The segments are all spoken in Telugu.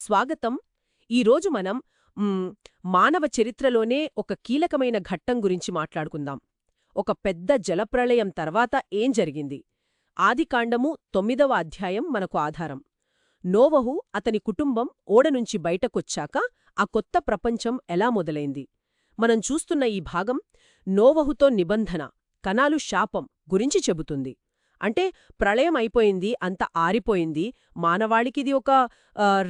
స్వాగతం. ఈరోజు మనం మానవ చరిత్రలోనే ఒక కీలకమైన ఘట్టం గురించి మాట్లాడుకుందాం. ఒక పెద్ద జలప్రళయం తర్వాత ఏం జరిగింది? ఆదికాండము తొమ్మిదవ అధ్యాయం మనకు ఆధారం. నోవహు అతని కుటుంబం ఓడనుంచి బయటకొచ్చాక ఆ కొత్త ప్రపంచం ఎలా మొదలైంది? మనం చూస్తున్న ఈ భాగం నోవహుతో నిబంధన కణాలు శాపం గురించి చెబుతుంది. అంటే ప్రళయం అయిపోయింది అంత ఆరిపోయింది. మానవాళికిది ఒక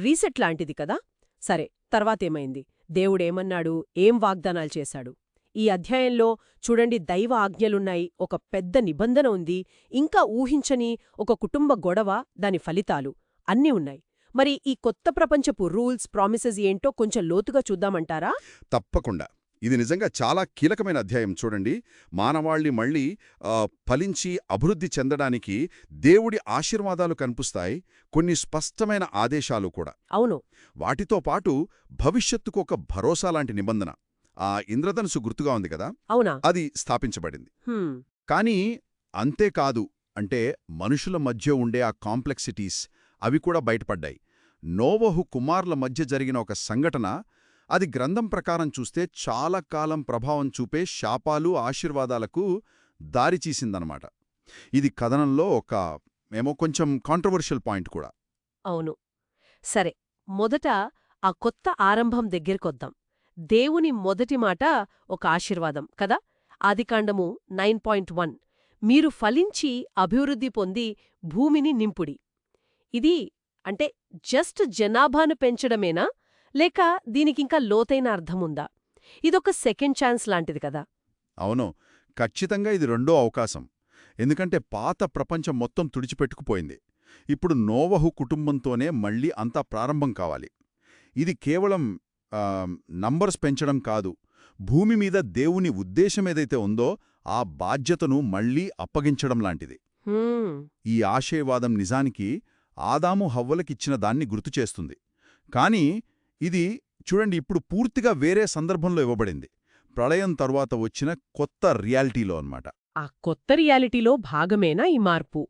రీసెట్ లాంటిది కదా? సరే తర్వాతేమైంది? దేవుడేమన్నాడు? ఏం వాగ్దానాలు చేశాడు? ఈ అధ్యాయంలో చూడండి దైవ ఆజ్ఞలున్నాయి ఒక పెద్ద నిబంధన ఉంది. ఇంకా ఊహించని ఒక కుటుంబ గొడవ దాని ఫలితాలు అన్నీ ఉన్నాయి. మరి ఈ కొత్త ప్రపంచపు రూల్స్ ప్రామిసెస్ ఏంటో కొంచెం లోతుగా చూద్దామంటారా? తప్పకుండా. ఇది నిజంగా చాలా కీలకమైన అధ్యాయం. చూడండి మానవాళి మళ్ళీ ఫలించి అభివృద్ధి చెందడానికి దేవుడి ఆశీర్వాదాలు కనిపిస్తాయి. కొన్ని స్పష్టమైన ఆదేశాలు కూడా. అవును. వాటితో పాటు భవిష్యత్తుకు ఒక భరోసా లాంటి నిబంధన. ఆ ఇంద్రధనుసు గుర్తుగా ఉంది కదా? అవునా? అది స్థాపించబడింది. కానీ అంతేకాదు అంటే మనుషుల మధ్య ఉండే ఆ కాంప్లెక్సిటీస్ అవి కూడా బయటపడ్డాయి. నోవహు కుమార్ల మధ్య జరిగిన ఒక సంఘటన అది గ్రంథం ప్రకారం చూస్తే చాలా కాలం ప్రభావం చూపే శాపాలు ఆశీర్వాదాలకు దారిచీసిందనమాట ఇది కథనంలో ఒక ఏమో కొంచెం కాంట్రవర్షియల్ పాయింట్ కూడా. అవును. సరే మొదట ఆ కొత్త ఆరంభం దగ్గరకొద్దాం. దేవుని మొదటి మాట ఒక ఆశీర్వాదం కదా? ఆదికాండము నైన్ పాయింట్ వన్. మీరు ఫలించి అభివృద్ధి పొంది భూమిని నింపుడి. ఇది అంటే జస్ట్ జనాభాను పెంచడమేనా? లేక దీనికింకా లోతైన అర్థముందా? ఇదొక సెకండ్ ఛాన్స్ లాంటిది కదా. అవును. ఖచ్చితంగా ఇది రెండో అవకాశం. ఎందుకంటే పాత ప్రపంచం మొత్తం తుడిచిపెట్టుకుపోయింది. ఇప్పుడు నోవహు కుటుంబంతోనే మళ్ళీ అంతా ప్రారంభం కావాలి. ఇది కేవలం నంబర్స్ పెంచడం కాదు. భూమి మీద దేవుని ఉద్దేశం ఏదైతే ఉందో ఆ బాధ్యతను మళ్ళీ అప్పగించడం లాంటిది. ఈ ఆశయవాదం నిజానికి ఆదాము హవ్వలకిచ్చిన దాన్ని గుర్తుచేస్తుంది కాని ఇది చూడండి ఇప్పుడు పూర్తిగా వేరే సందర్భంలో ఇవ్వబడింది. ప్రళయం తరువాత వచ్చిన కొత్త రియాలిటీలో అన్నమాట. ఆ కొత్త రియాలిటీలో భాగమేనా ఈ మార్పు?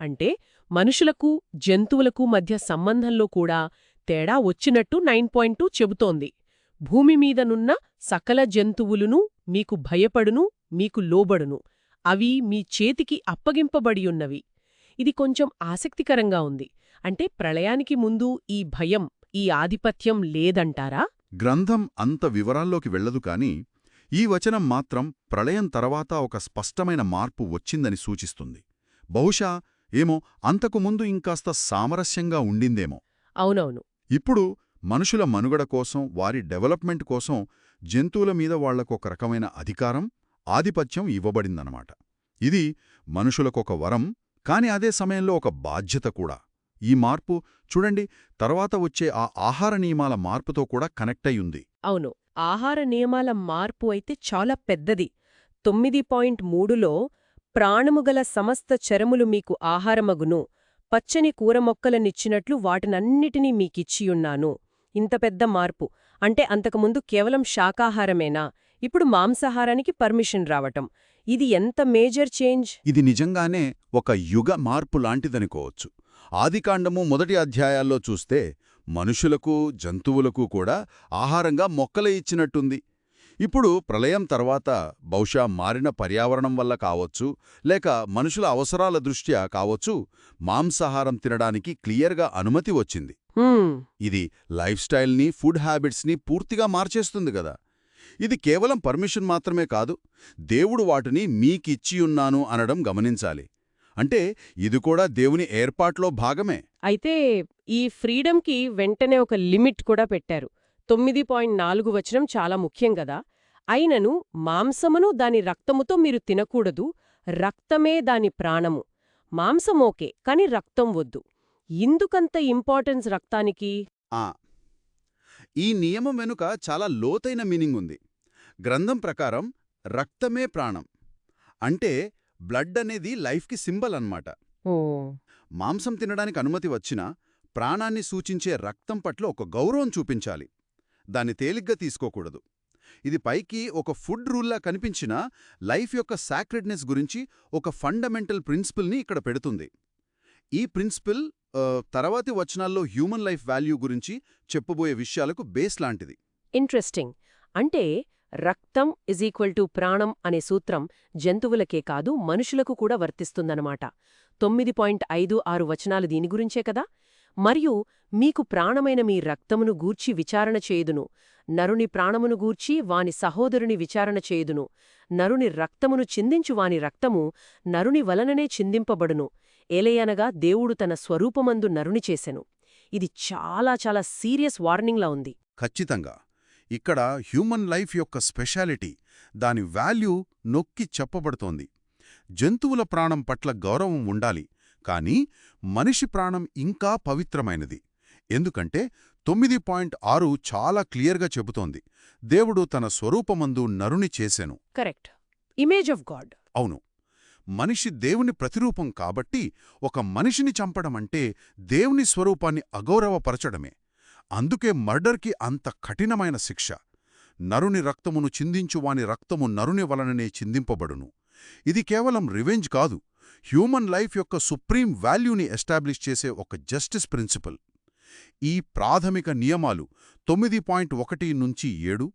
అంటే మనుషులకు జంతువులకు మధ్య సంబంధంలో కూడా తేడా వచ్చినట్టు నైన్ పాయింట్ చెబుతోంది. భూమి మీదనున్న సకల జంతువులును మీకు భయపడును మీకు లోబడును. అవి మీ చేతికి అప్పగింపబడియున్నవి. ఇది కొంచెం ఆసక్తికరంగా ఉంది. అంటే ప్రళయానికి ముందు ఈ భయం ఈ ఆధిపత్యం లేదంటారా? గ్రంథం అంత వివరాల్లోకి వెళ్ళదు కాని ఈ వచనం మాత్రం ప్రళయం తర్వాత ఒక స్పష్టమైన మార్పు వచ్చిందని సూచిస్తుంది. బహుశా ఏమో అంతకుముందు ఇంకాస్త సామరస్యంగా ఉండిందేమో. అవునవును. ఇప్పుడు మనుషుల మనుగడ కోసం వారి డెవలప్మెంట్ కోసం జంతువుల మీద వాళ్ళకొక రకమైన అధికారం ఆధిపత్యం ఇవ్వబడిందన్నమాట. ఇది మనుషులకొక వరం కాని అదే సమయంలో ఒక బాధ్యత కూడా. ఈ మార్పు చూడండి తర్వాత వచ్చే ఆ ఆహార నియమాల మార్పుతో కూడా కనెక్ట్ అయ్యుంది. అవును ఆహార నియమాల మార్పు అయితే చాలా పెద్దది. తొమ్మిది పాయింట్ మూడులో ప్రాణముగల సమస్త చరములు మీకు ఆహారమగును. పచ్చని కూరమొక్కలనిచ్చినట్లు వాటినన్నిటినీ మీకిచ్చియున్నాను. ఇంత పెద్ద మార్పు. అంటే అంతకుముందు కేవలం శాకాహారమేనా? ఇప్పుడు మాంసాహారానికి పర్మిషన్ రావటం. ఇది ఎంత మేజర్ చేంజ్? ఇది నిజంగానే ఒక యుగ మార్పు లాంటిదనుకోవచ్చు. ఆదికాండము మొదటి అధ్యాయాల్లో చూస్తే మనుషులకు జంతువులకు కూడా ఆహారంగా మొక్కలే ఇచ్చినట్టుంది. ఇప్పుడు ప్రళయం తర్వాత బహుశా మారిన పర్యావరణం వల్ల కావచ్చు లేక మనుషుల అవసరాల దృష్ట్యా కావచ్చు మాంసాహారం తినడానికి క్లియర్గా అనుమతి వచ్చింది. ఇది లైఫ్ స్టైల్ని ఫుడ్ హ్యాబిట్స్ని పూర్తిగా మార్చేస్తుంది కదా. ఇది కేవలం పర్మిషన్ మాత్రమే కాదు దేవుడు వాటిని మీకిచ్చియున్నాను అనడం గమనించాలి. అంటే ఇది కూడా దేవుని ఏర్పాట్లో భాగమే. అయితే ఈ ఫ్రీడమ్కి వెంటనే ఒక లిమిట్ కూడా పెట్టారు. తొమ్మిది పాయింట్ నాలుగు వచనం చాలా ముఖ్యం కదా అయినను మాంసమును దాని రక్తముతో మీరు తినకూడదు. రక్తమే దాని ప్రాణము. మాంసం ఓకే కాని రక్తం వద్దు. ఇందుకంత ఇంపార్టెన్స్ రక్తానికి? ఆ. ఈ నియమం వెనుక చాలా లోతైన మీనింగ్ ఉంది. గ్రంథం ప్రకారం రక్తమే ప్రాణం. అంటే బ్లడ్ అనేది లైఫ్కి సింబల్ అన్నమాట. మాంసం తినడానికి అనుమతి వచ్చినా ప్రాణాన్ని సూచించే రక్తం పట్ల ఒక గౌరవం చూపించాలి. దాన్ని తేలిగ్గా తీసుకోకూడదు. ఇది పైకి ఒక ఫుడ్ రూల్లా కనిపించినా లైఫ్ యొక్క సాక్రెడ్నెస్ గురించి ఒక ఫండమెంటల్ ప్రిన్సిపల్ని ఇక్కడ పెడుతుంది. ఈ ప్రిన్సిపల్ తర్వాతి వచనాల్లో హ్యూమన్ లైఫ్ వాల్యూ గురించి చెప్పబోయే విషయాలకు బేస్ లాంటిది. ఇంట్రెస్టింగ్. అంటే రక్తం ఇజ్ ఈక్వల్ టు ప్రాణం అనే సూత్రం జంతువులకే కాదు మనుషులకు కూడా వర్తిస్తుందన్నమాట. తొమ్మిది పాయింట్ ఐదు ఆరు వచనాలు దీని గురించే కదా? మరియు మీకు ప్రాణమైన మీ రక్తమును గూర్చి విచారణ చేయుదును. నరుని ప్రాణమును గూర్చి వాని సహోదరుని విచారణ చేయుదును. నరుని రక్తమును చిందించు వాని రక్తము నరుని వలననే చిందింపబడును. ఏలయనగా దేవుడు తన స్వరూపమందు నరుని చేసెను. ఇది చాలా చాలా సీరియస్ వార్నింగ్లా ఉంది. ఖచ్చితంగా. ఇక్కడ హ్యూమన్ లైఫ్ యొక్క స్పెషాలిటీ దాని వాల్యూ నొక్కి చెప్పబడుతోంది. జంతువుల ప్రాణం పట్ల గౌరవం ఉండాలి కానీ మనిషి ప్రాణం ఇంకా పవిత్రమైనది. ఎందుకంటే తొమ్మిది పాయింట్ ఆరు చాలా క్లియర్గా చెబుతోంది దేవుడు తన స్వరూపమందు నరుని చేసెను. కరెక్ట్. Image of God. అవును. మనిషి దేవుని ప్రతిరూపం కాబట్టి ఒక మనిషిని చంపడమంటే దేవుని స్వరూపాన్ని అగౌరవపరచడమే. అందుకే మర్డర్కి అంత కఠినమైన శిక్ష. నరుని రక్తమును చిందించు వాని రక్తము నరుని వలననే చిందింపబడును. ఇది కేవలం రివెంజ్ కాదు. హ్యూమన్ లైఫ్ యొక్క సుప్రీం వాల్యూని ఎస్టాబ్లిష్ చేసే ఒక జస్టిస్ ప్రిన్సిపల్. ఈ ప్రాథమిక నియమాలు తొమ్మిది పాయింట్ ఒకటి నుంచి ఏడు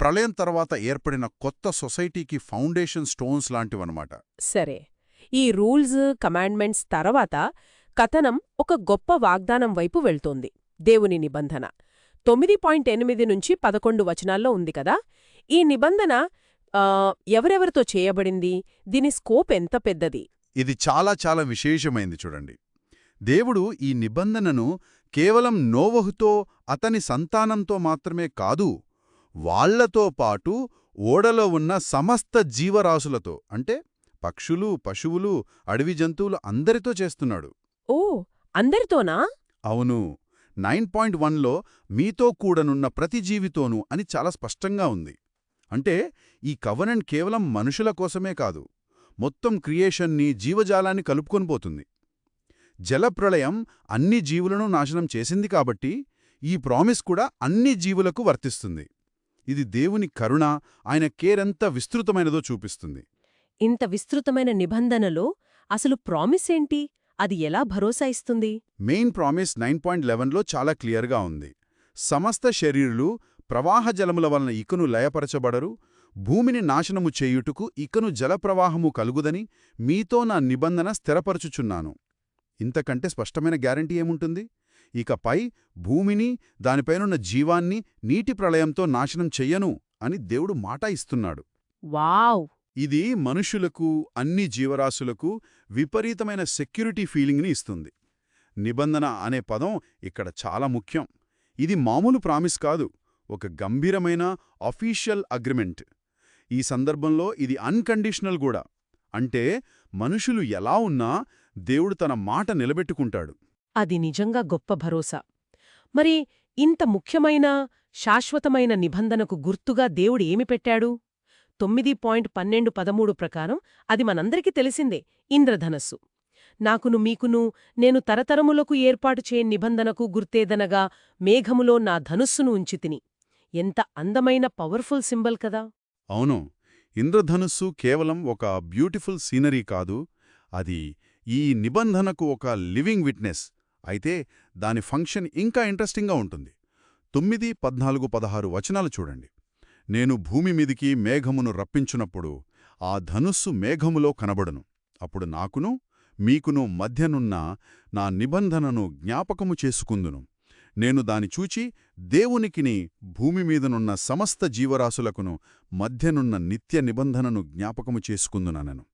ప్రళయం తర్వాత ఏర్పడిన కొత్త సొసైటీకి ఫౌండేషన్ స్టోన్స్ లాంటివన్నమాట. సరే ఈ రూల్స్ కమాండ్మెంట్స్ తర్వాత కథనం ఒక గొప్ప వాగ్దానం వైపు వెళ్తోంది. దేవుని నిబంధన. తొమ్మిది పాయింట్ ఎనిమిది నుంచి పదకొండు వచనాల్లో ఉంది కదా? ఈ నిబంధన ఎవరెవరితో చేయబడింది? దీని స్కోప్ ఎంత పెద్దది? ఇది చాలా చాలా విశేషమైంది చూడండి. దేవుడు ఈ నిబంధనను కేవలం నోవహుతో అతని సంతానంతో మాత్రమే కాదు వాళ్ళతో పాటు ఓడలో ఉన్న సమస్త జీవరాశులతో అంటే పక్షులు పశువులు అడవి జంతువులు అందరితో చేస్తున్నాడు. ఓ అందరితోనా? అవును. నైన్ పాయింట్ వన్లో మీతో కూడనున్న ప్రతి జీవితోనూ అని చాలా స్పష్టంగా ఉంది. అంటే ఈ కవనెంట్ కేవలం మనుషుల కోసమే కాదు మొత్తం క్రియేషన్ని జీవజాలాన్ని కలుపుకొని పోతుంది. జలప్రళయం అన్ని జీవులను నాశనం చేసింది కాబట్టి ఈ ప్రామిస్ కూడా అన్ని జీవులకు వర్తిస్తుంది. ఇది దేవుని కరుణ ఆయన కేరెంత విస్తృతమైనదో చూపిస్తుంది. ఇంత విస్తృతమైన నిబంధనలో అసలు ప్రామిస్ ఏంటి? అది ఎలా భరోసా ఇస్తుంది? మెయిన్ ప్రామిస్ నైన్ పాయింట్ లెవెన్లో చాలా క్లియర్గా ఉంది. సమస్త శరీరులు ప్రవాహ జలముల వలన ఇకను లయపరచబడరు. భూమిని నాశనము చేయుటకు ఇకను జలప్రవాహము కలుగుదని మీతో నా నిబంధన స్థిరపరచుచున్నాను. ఇంతకంటే స్పష్టమైన గ్యారంటీ ఏముంటుంది? ఇకపై భూమిని దానిపైనున్న జీవాన్ని నీటి ప్రళయంతో నాశనం చెయ్యను అని దేవుడు మాట ఇస్తున్నాడు. వావ్! ఇది మనుషులకు అన్ని జీవరాశులకు విపరీతమైన సెక్యూరిటీ ఫీలింగ్ని ఇస్తుంది. నిబంధన అనే పదం ఇక్కడ చాలా ముఖ్యం. ఇది మామూలు ప్రామిస్ కాదు ఒక గంభీరమైన అఫీషియల్ అగ్రిమెంట్. ఈ సందర్భంలో ఇది అన్కండిషనల్ కూడా. అంటే మనుషులు ఎలా ఉన్నా దేవుడు తన మాట నిలబెట్టుకుంటాడు. అది నిజంగా గొప్ప భరోసా. మరి ఇంత ముఖ్యమైన శాశ్వతమైన నిబంధనకు గుర్తుగా దేవుడు ఏమి పెట్టాడు? తొమ్మిది పాయింట్ పన్నెండు పదమూడు ప్రకారం అది మనందరికీ తెలిసిందే ఇంద్రధనస్సు. నాకును మీకును నేను తరతరములకు ఏర్పాటు చేయ నిబంధనకు గుర్తేదనగా మేఘములో నా ధనుస్సును ఉంచితిని. ఎంత అందమైన పవర్ఫుల్ సింబల్ కదా! అవును ఇంద్రధనుస్సు కేవలం ఒక బ్యూటిఫుల్ సీనరీ కాదు అది ఈ నిబంధనకు ఒక లివింగ్ విట్నెస్. అయితే దాని ఫంక్షన్ ఇంకా ఇంట్రెస్టింగ్గా ఉంటుంది. తొమ్మిది పద్నాలుగు పదహారు వచనాలు చూడండి. నేను భూమి మీదికి మేఘమును రప్పించునప్పుడు ఆ ధనుస్సు మేఘములో కనబడును. అప్పుడు నాకును మీకును మధ్యనున్న నా నిబంధనను జ్ఞాపకము చేసుకుందును. నేను దాని చూచి దేవునికిని భూమి మీదనున్న సమస్త జీవరాశులకును మధ్యనున్న నిత్య నిబంధనను జ్ఞాపకము చేసుకుందుననను.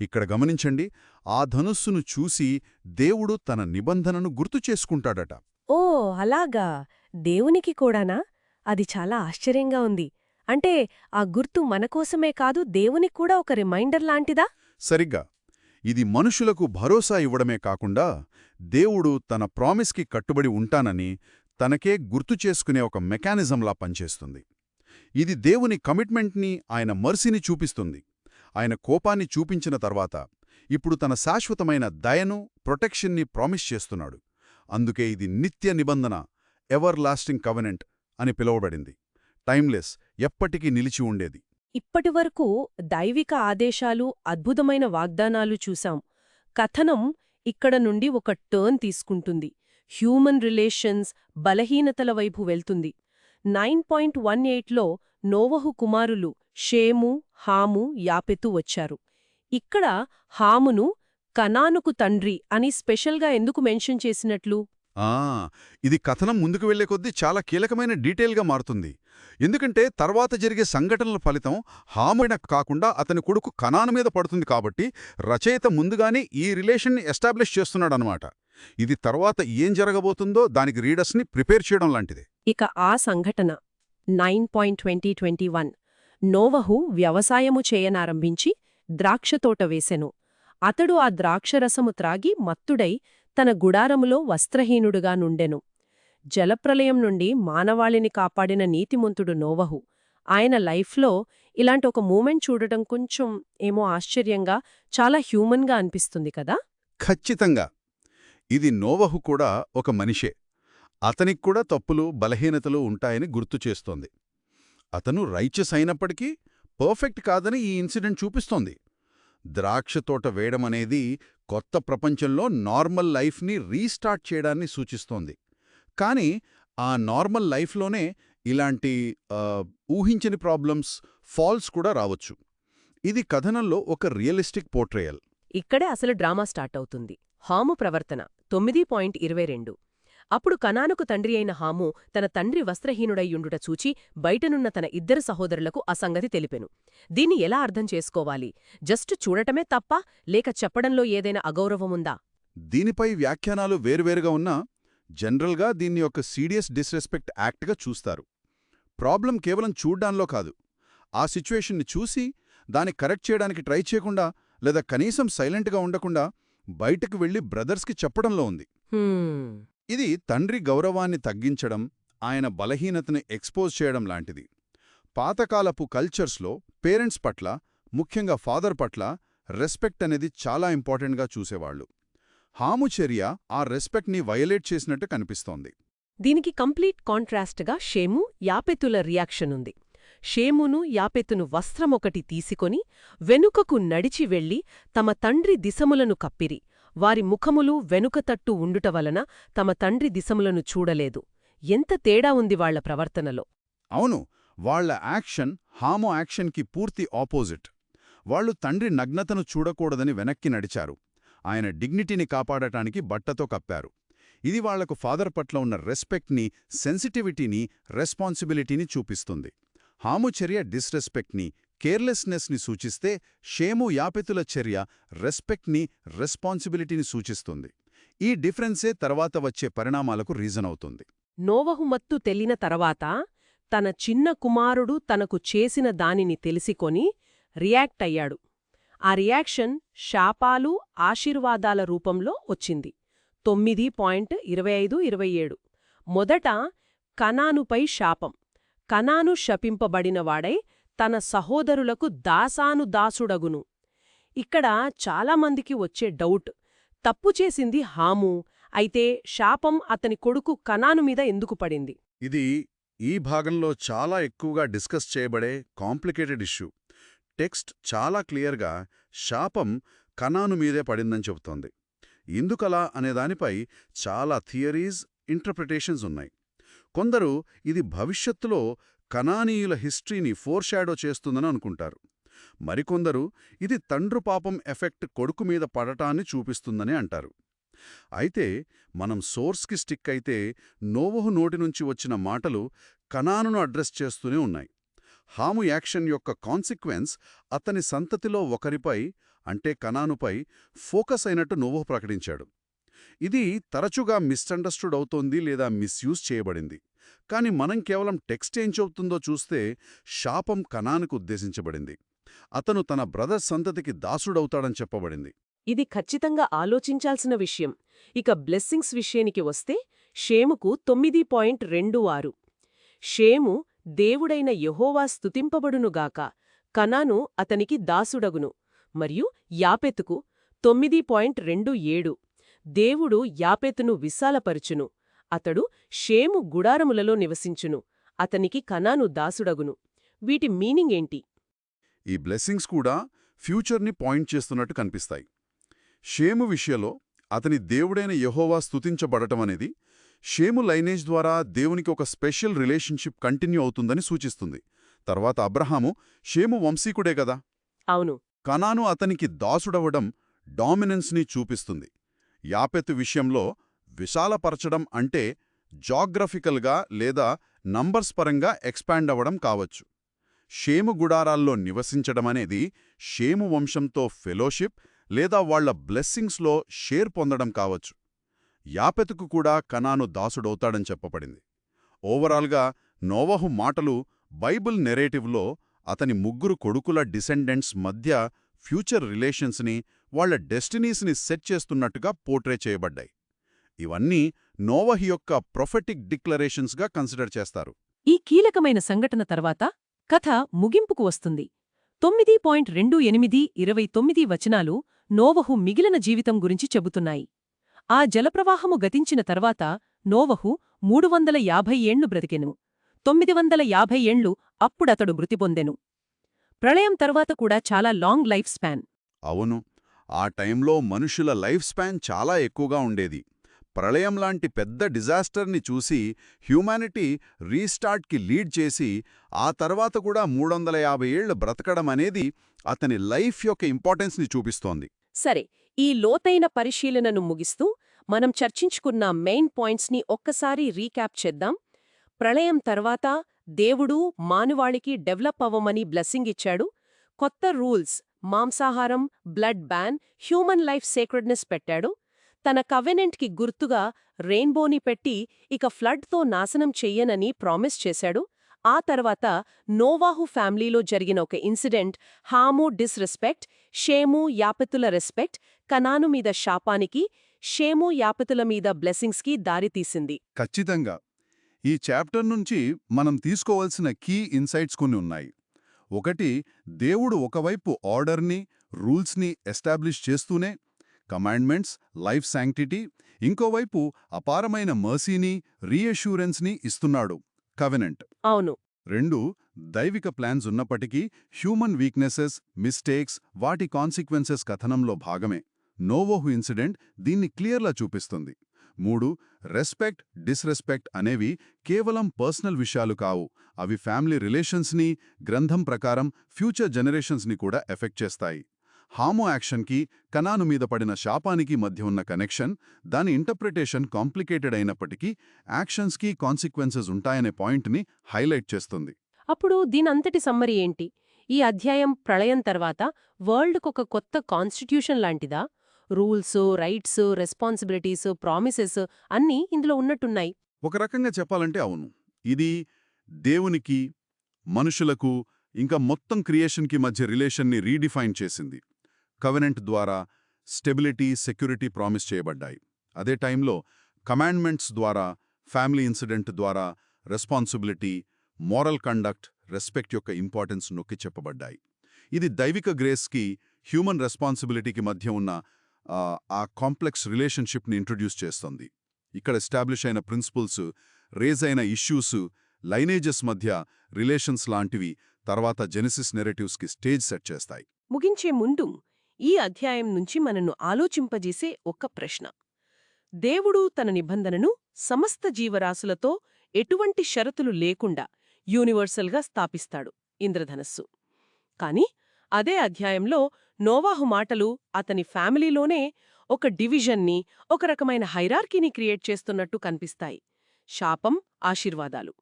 ఇక్కడ గమనించండి ఆ ధనుస్సును చూసి దేవుడు తన నిబంధనను గుర్తు చేసుకుంటాడట. ఓ అలాగా. దేవునికి కూడానా? అది చాలా ఆశ్చర్యంగా ఉంది. అంటే ఆ గుర్తు మనకోసమే కాదు దేవునికి కూడా ఒక రిమైండర్ లాంటిదా? సరిగ్గా. ఇది మనుషులకు భరోసా ఇవ్వడమే కాకుండా దేవుడు తన ప్రామిస్కి కట్టుబడి ఉంటానని తనకే గుర్తు చేసుకునే ఒక మెకానిజంలా పనిచేస్తుంది. ఇది దేవుని కమిట్మెంట్ని ఆయన మర్సిని చూపిస్తుంది. ఆయన కోపాన్ని చూపించిన తర్వాత ఇప్పుడు తన శాశ్వతమైన దయను ప్రొటెక్షన్ని ప్రామిస్ చేస్తున్నాడు. అందుకే ఇది నిత్య నిబంధన ఎవర్ లాస్టింగ్ కవెనెంట్ అని పిలువబడింది. టైమ్లెస్ ఎప్పటికీ నిలిచి ఉండేది. ఇప్పటివరకు దైవిక ఆదేశాలు అద్భుతమైన వాగ్దానాలు చూశాం. కథనం ఇక్కడ నుండి ఒక టర్న్ తీసుకుంటుంది. హ్యూమన్ రిలేషన్స్ బలహీనతల వైపు వెళ్తుంది. నైన్ పాయింట్ వన్ ఎయిట్లో నోవహు కుమారులు షేము హాము యాపెతు వచ్చారు. ఇక్కడ హామును కనానుకు తండ్రి అని స్పెషల్గా ఎందుకు మెన్షన్ చేసినట్లు? ఇది కథనం ముందుకు వెళ్ళే కొద్దీ చాలా కీలకమైన డీటెయిల్గా మారుతుంది. ఎందుకంటే తర్వాత జరిగే సంఘటనల ఫలితం హామైన కాకుండా అతని కొడుకు కణాను మీద పడుతుంది కాబట్టి రచయిత ముందుగానే ఈ రిలేషన్ని ఎస్టాబ్లిష్ చేస్తున్నాడనమాట ఇది తర్వాత ఏం జరగబోతుందో దానికి రీడర్స్ని ప్రిపేర్ చేయడం లాంటిది. ఇక ఆ సంఘటన nine point twenty twenty one. నోవహు వ్యవసాయము చేయనారంభించి ద్రాక్షతోట వేసెను. అతడు ఆ ద్రాక్షరసము త్రాగి మత్తుడై తన గుడారములో వస్త్రహీనుడుగా నుండెను. జలప్రలయం నుండి మానవాళిని కాపాడిన నీతిమంతుడు నోవహు. ఆయన లైఫ్లో ఇలాంటి ఒక మూమెంట్ చూడటం కొంచెం ఏమో ఆశ్చర్యంగా చాలా హ్యూమన్గా అనిపిస్తుంది కదా? ఖచ్చితంగా. ఇది నోవహు కూడా ఒక మనిషే. అతనికి కూడా తప్పులు బలహీనతలు ఉంటాయని గుర్తు చేస్తోంది. అతను రైచస్ అయినప్పటికీ పర్ఫెక్ట్ కాదని ఈ ఇన్సిడెంట్ చూపిస్తోంది. ద్రాక్ష తోట వేయడమనేది కొత్త ప్రపంచంలో నార్మల్ లైఫ్ని రీస్టార్ట్ చేయడాన్ని సూచిస్తోంది. కానీ ఆ నార్మల్ లైఫ్లోనే ఇలాంటి ఊహించని ప్రాబ్లమ్స్ ఫాల్స్ కూడా రావచ్చు. ఇది కథనంలో ఒక రియలిస్టిక్ పోర్ట్రేయల్. ఇక్కడే అసలు డ్రామా స్టార్ట్ అవుతుంది. హాము ప్రవర్తన తొమ్మిది పాయింట్ ఇరవై రెండు. అప్పుడు కనానుకు తండ్రి అయిన హాము తన తండ్రి వస్త్రహీనుడయ్యుండుట చూచి బయటనున్న తన ఇద్దరు సహోదరులకు ఆ సంగతి తెలిపెను. దీన్ని ఎలా అర్థం చేసుకోవాలి? జస్ట్ చూడటమే తప్ప లేక చెప్పడంలో ఏదైనా అగౌరవముందా? దీనిపై వ్యాఖ్యానాలు వేరువేరుగా ఉన్నా జనరల్గా దీన్ని ఒక సీరియస్ డిస్రెస్పెక్ట్ యాక్ట్గా చూస్తారు. ప్రాబ్లం కేవలం చూడ్డాన్లో కాదు. ఆ సిచ్యువేషన్ని చూసి దాన్ని కరెక్ట్ చేయడానికి ట్రై చేయకుండా లేదా కనీసం సైలెంట్గా ఉండకుండా బయటకు వెళ్ళి బ్రదర్స్కి చెప్పడంలో ఉంది. ఇది తండ్రి గౌరవాన్ని తగ్గించడం ఆయన బలహీనతని ఎక్స్పోజ్ చేయడం లాంటిది. పాతకాలపు కల్చర్స్లో పేరెంట్స్ పట్ల ముఖ్యంగా ఫాదర్ పట్ల రెస్పెక్ట్ అనేది చాలా ఇంపార్టెంట్గా చూసేవాళ్ళు హాము చర్య ఆ రెస్పెక్ట్ని వయలేట్ చేసినట్టు కనిపిస్తోంది. దీనికి కంప్లీట్ కాంట్రాస్ట్గా షేము యాపెతుల రియాక్షన్ ఉంది. షేమును యాపెతును వస్త్రమొకటి తీసుకొని వెనుకకు నడిచి వెళ్ళి తమ తండ్రి దిశములను కప్పిరి. వారి ముఖములు వెనుక తట్టు ఉండుట వలన తమ తండ్రి దిశములను చూడలేదు. ఎంత తేడా ఉంది వాళ్ళ ప్రవర్తనలో. అవును వాళ్ళ యాక్షన్ హాము యాక్షన్కి పూర్తి ఆపోజిట్. వాళ్ళు తండ్రి నగ్నతను చూడకూడదని వెనక్కి నడిచారు. ఆయన డిగ్నిటీని కాపాడటానికి బట్టతో కప్పారు. ఇది వాళ్ళకు ఫాదర్ పట్ల ఉన్న రెస్పెక్ట్ని సెన్సిటివిటీని రెస్పాన్సిబిలిటీని చూపిస్తుంది. హాము చర్య డిస్రెస్పెక్ట్ని కేర్లెస్నెస్ని సూచిస్తే షేము యాపితుల చర్య రెస్పెక్ట్ని రెస్పాన్సిబిలిటీని సూచిస్తుంది. ఈ డిఫరెన్సే తర్వాత వచ్చే పరిణామాలకు రీజన్ అవుతుంది. నోవహు మత్తు తర్వాత తన చిన్న కుమారుడు తనకు చేసిన దానిని తెలిసికొని రియాక్ట్ అయ్యాడు. ఆ రియాక్షన్ శాపాలు ఆశీర్వాదాల రూపంలో వచ్చింది. తొమ్మిది పాయింట్ ఇరవై ఐదు ఇరవై ఏడు. మొదట కనానుపై శాపం. కనాను శపింపబడినవాడై తన సహోదరులకు దాసాను దాసుడగును ఇక్కడ చాలామందికి వచ్చే డౌట్ తప్పు చేసింది హాము అయితే శాపం అతని కొడుకు కనాను మీద ఎందుకు పడింది? ఇది ఈ భాగంలో చాలా ఎక్కువగా డిస్కస్ చేయబడే కాంప్లికేటెడ్ ఇష్యూ. టెక్స్ట్ చాలా క్లియర్గా శాపం కనాను మీదే పడిందని చెబుతోంది. ఎందుకలా అనే దానిపై చాలా థియరీస్ ఇంటర్ప్రిటేషన్స్ ఉన్నాయి. కొందరు ఇది భవిష్యత్తులో కనానీయుల హిస్టరీని ఫోర్షాడో చేస్తుందని అనుకుంటారు. మరికొందరు ఇది తండ్రు పాపం ఎఫెక్ట్ కొడుకు మీద పడటాన్ని చూపిస్తుందని అంటారు. అయితే మనం సోర్స్కి స్టిక్ అయితే నోవహు నోటి నుంచి వచ్చిన మాటలు కనానును అడ్రస్ చేస్తూనే ఉన్నాయి. హాము యాక్షన్ యొక్క కాన్సిక్వెన్స్ అతని సంతతిలో ఒకరిపై అంటే కనానుపై ఫోకస్ అయినట్టు నోవహు ప్రకటించాడు. ఇది తరచుగా మిస్అండర్స్టూడ్ అవుతోంది లేదా మిస్యూజ్ చేయబడింది. కానీ మనం కేవలం టెక్స్ట్ ఏం చెబుతుందో చూస్తే శాపం కణానికి ఉద్దేశించబడింది. అతను తన బ్రదర్ సంతతికి దాసుడవుతాడని చెప్పబడింది. ఇది ఖచ్చితంగా ఆలోచించాల్సిన విషయం. ఇక బ్లెస్సింగ్స్ విషయానికి వస్తే షేముకు తొమ్మిది పాయింట్ రెండు ఆరు. షేము దేవుడైన యహోవా స్తుతింపబడునుగాక కనాను అతనికి దాసుడగును. మరియు యాపెతుకు తొమ్మిది పాయింట్ రెండు ఏడు. దేవుడు యాపెతును విశాలపరుచును. అతడు షేము గుడారములలో నివసించును అతనికి కనాను దాసుడగును. వీటి మీనింగ్ ఏంటి? ఈ బ్లెస్సింగ్స్ కూడా ఫ్యూచర్ని పాయింట్ చేస్తున్నట్టు కనిపిస్తాయి. షేము విషయంలో అతని దేవుడైన యెహోవా స్తుతించబడటమనేది షేము లైనేజ్ ద్వారా దేవునికి ఒక స్పెషల్ రిలేషన్షిప్ కంటిన్యూ అవుతుందని సూచిస్తుంది. తర్వాత అబ్రహాము షేము వంశీకుడే గదా అవును. కనాను అతనికి దాసుడవడం డామినెన్స్ని చూపిస్తుంది. యాపెతు విషయంలో విశాలపరచడం అంటే జాగ్రఫికల్గా లేదా నంబర్స్ పరంగా ఎక్స్పాండ్ అవ్వడం కావచ్చు. షేము గుడారాల్లో నివసించడమనేది షేము వంశంతో ఫెలోషిప్ లేదా వాళ్ళ బ్లెస్సింగ్స్లో షేర్ పొందడం కావచ్చు. యాపెతుకు కూడా కనాను దాసుడవుతాడని చెప్పబడింది. ఓవరాల్గా నోవహు మాటలు బైబిల్ నెరేటివ్లో అతని ముగ్గురు కొడుకుల డిసెండెంట్స్ మధ్య ఫ్యూచర్ రిలేషన్స్ని వాళ్ళ డెస్టినీస్ని సెట్ చేస్తున్నట్టుగా పోర్ట్రే చేయబడ్డాయి. ఇవన్నీ నోవహి యొక్క ప్రొఫెటిక్ డిక్లరేషన్స్గా కన్సిడర్ చేస్తారు. ఈ కీలకమైన సంఘటన తర్వాత కథ ముగింపుకు వస్తుంది. తొమ్మిది పాయింట్ రెండు ఎనిమిది ఇరవై తొమ్మిది వచనాలు నోవహు మిగిలిన జీవితం గురించి చెబుతున్నాయి. ఆ జలప్రవాహము గతించిన తర్వాత నోవహు మూడు వందల యాభై ఏండ్లు బ్రతికెను. తొమ్మిది వందల యాభై ఏండ్లు అప్పుడతడు మృతి పొందెను. ప్రళయం తర్వాత కూడా చాలా లాంగ్ లైఫ్ స్పాన్ అవును ఆ టైంలో మనుషుల లైఫ్ స్పాన్ చాలా ఎక్కువగా ఉండేది. ప్రళయం లాంటి పెద్ద డిజాస్టర్ని చూసి హ్యూమానిటీ రీస్టార్ట్కి లీడ్ చేసి ఆ తర్వాత కూడా మూడొందల యాభై ఏళ్ళు బ్రతకడం అనేది అతని లైఫ్ యొక్క ఇంపార్టెన్స్ని చూపిస్తోంది. సరే ఈ లోతైన పరిశీలనను ముగిస్తూ మనం చర్చించుకున్న మెయిన్ పాయింట్స్ని ఒక్కసారి రీక్యాప్ చేద్దాం. ప్రళయం తర్వాత దేవుడు మానవాళికి డెవలప్ అవ్వమని బ్లెస్సింగ్ ఇచ్చాడు. కొత్త రూల్స్ మాంసాహారం blood ban human life sacredness పెట్టాడు. తన కవెనెంట్కి గుర్తుగా రెయిన్బోని పెట్టి ఇక ఫ్లడ్తో నాశనం చెయ్యనని ప్రామిస్ చేశాడు. ఆ తర్వాత నోవాహు ఫ్యామిలీలో జరిగిన ఒక ఇన్సిడెంట్ హాము డిస్రెస్పెక్ట్ షేము యాపతుల రెస్పెక్ట్ కనాను మీద శాపానికి షేము యాపతుల మీద బ్లెస్సింగ్స్కి దారితీసింది ఖచ్చితంగా. ఈ చాప్టర్ నుంచి మనం తీసుకోవాల్సిన కీ ఇన్సైట్స్ కొన్ని ఉన్నాయి. ఒకటి దేవుడు ఒకవైపు ఆర్డర్ని రూల్స్ని ఎస్టాబ్లిష్ చేస్తూనే కమాండ్మెంట్స్ లైఫ్ శాంక్టిటీ ఇంకోవైపు అపారమైన మర్సీని రీఅష్యూరెన్స్ని ఇస్తున్నాడు కవెనెంట్. అవును. రెండు దైవిక ప్లాన్స్ ఉన్నప్పటికీ హ్యూమన్ వీక్నెసెస్ మిస్టేక్స్ వాటి కాన్సిక్వెన్సెస్ కథనంలో భాగమే. నోవోహు ఇన్సిడెంట్ దీన్ని క్లియర్లా చూపిస్తుంది. మూడు రెస్పెక్ట్ డిస్రెస్పెక్ట్ అనేవి కేవలం పర్సనల్ విషయాలు కావు. అవి ఫ్యామిలీ రిలేషన్స్ని గ్రంథం ప్రకారం ఫ్యూచర్ జనరేషన్స్ని కూడా ఎఫెక్ట్ చేస్తాయి. హామో యాక్షన్కి కనాను మీద పడిన శాపానికి మధ్య ఉన్న కనెక్షన్ దాని ఇంటర్ప్రిటేషన్ కాంప్లికేటెడ్ అయినప్పటికీ యాక్షన్స్కి కాన్సిక్వెన్సెస్ ఉంటాయనే పాయింట్ని హైలైట్ చేస్తుంది. అప్పుడు దీనంతటి సమ్మరి ఏంటి? ఈ అధ్యాయం ప్రళయం తర్వాత వరల్డ్కొక కొత్త కాన్స్టిట్యూషన్ లాంటిదా? రూల్స్ రైట్స్ రెస్పాన్సిబిలిటీస్ ప్రామిసెస్ అన్నీ ఇందులో ఉన్నట్టున్నాయి. ఒక రకంగా చెప్పాలంటే అవును. ఇది దేవునికి మనుషులకు ఇంకా మొత్తం క్రియేషన్కి మధ్య రిలేషన్ని రీడిఫైన్ చేసింది. కవెనెంట్ ద్వారా స్టెబిలిటీ సెక్యూరిటీ ప్రామిస్ చేయబడ్డాయి. అదే టైంలో కమాండ్మెంట్స్ ద్వారా ఫ్యామిలీ ఇన్సిడెంట్ ద్వారా రెస్పాన్సిబిలిటీ మోరల్ కండక్ట్ రెస్పెక్ట్ యొక్క ఇంపార్టెన్స్ నొక్కి చెప్పబడ్డాయి. ఇది దైవిక గ్రేస్కి హ్యూమన్ రెస్పాన్సిబిలిటీకి మధ్య ఉన్న ఆ, కాంప్లెక్స్ రిలేషన్షిప్ని ఇంట్రొడ్యూస్ చేస్తుంది. ఇక్కడ ఎస్టాబ్లిష్ అయిన ప్రిన్సిపల్స్ రేజ్ అయిన ఇష్యూస్ లైనేజెస్ మధ్య రిలేషన్స్ లాంటివి తర్వాత జెనిసిస్ నెరేటివ్స్కి స్టేజ్ సెట్ చేస్తాయి. ముగించే ముందు ఈ అధ్యాయం నుంచి మనను ఆలోచింపజేసే ఒక ప్రశ్న. దేవుడు తన నిబంధనను సమస్త జీవరాశులతో ఎటువంటి షరతులు లేకుండా యూనివర్సల్గా స్థాపిస్తాడు ఇంద్రధనస్సు. కాని అదే అధ్యాయంలో నోవాహు మాటలు అతని ఫ్యామిలీలోనే ఒక డివిజన్ని ఒక రకమైన హైరార్కీని క్రియేట్ చేస్తున్నట్టు కనిపిస్తాయి. శాపం ఆశీర్వాదాలు.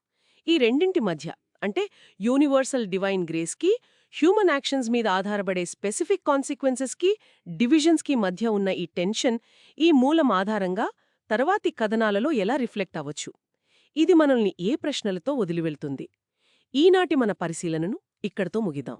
ఈ రెండింటి మధ్య అంటే యూనివర్సల్ డివైన్ గ్రేస్కి హ్యూమన్ యాక్షన్స్ మీద ఆధారపడే స్పెసిఫిక్ కాన్సిక్వెన్సెస్కి డివిజన్స్కి మధ్య ఉన్న ఈ టెన్షన్ ఈ మూలం ఆధారంగా తర్వాతి కథనాలలో ఎలా రిఫ్లెక్ట్ అవ్వచ్చు? ఇది మనల్ని ఏ ప్రశ్నలతో వదిలివెళ్తుంది? ఈనాటి మన పరిశీలనను ఇక్కడతో ముగిదాం